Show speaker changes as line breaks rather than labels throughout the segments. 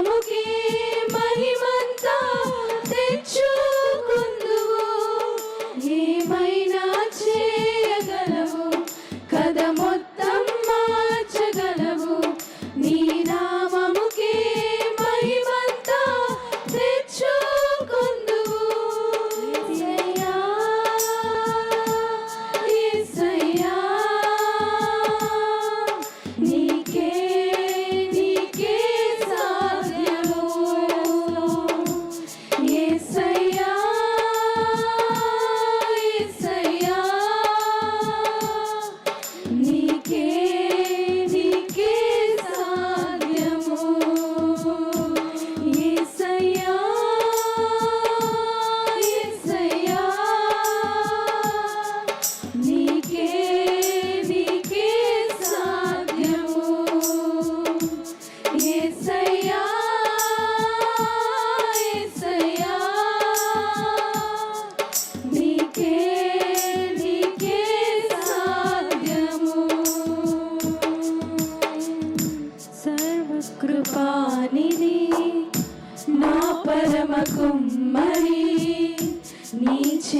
আমাকে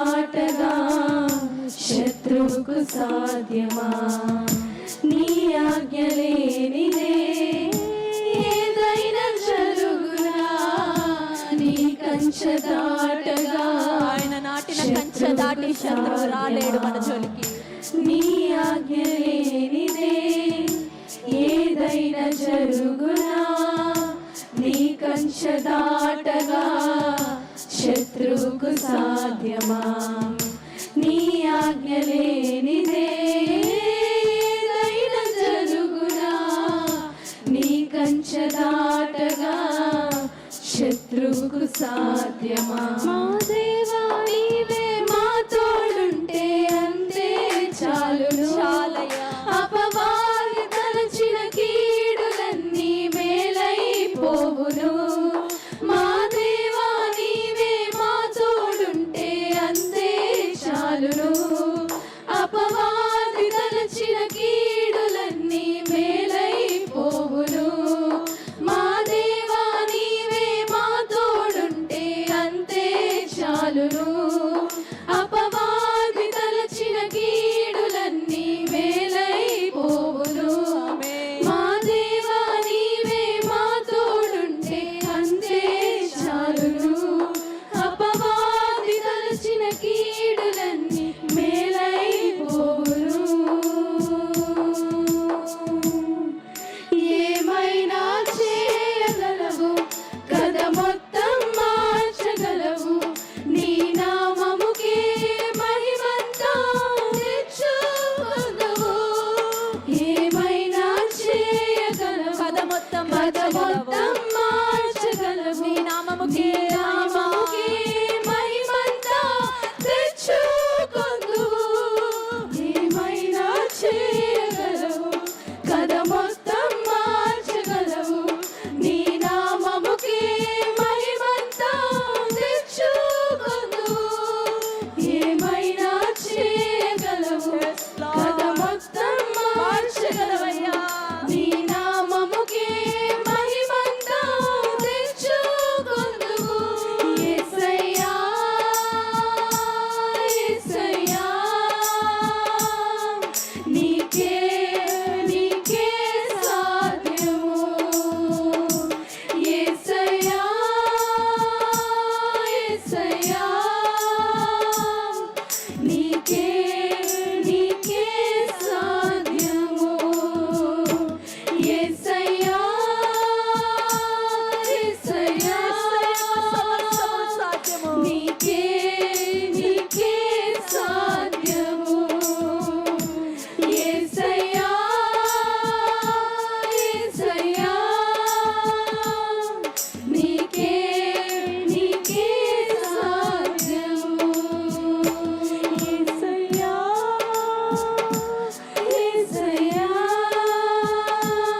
మాటగా శత్రువుకు సాధ్యమా? నీ ఆజ్ఞ లేనిదే ఏదైనా జరుగునా? నీ కంచె దాటగా
ఆయన నాటిన కంచ దాటి శత్రువు రాలేడు మన జోలికి.
నీ ఆజ్ఞ శత్రువుకు సాధ్యమా? నీ ఆజ్ఞ లేనిదే జరుగునా? నీ కంచె దాటగా శత్రువుకు సాధ్యమా? మా దేవా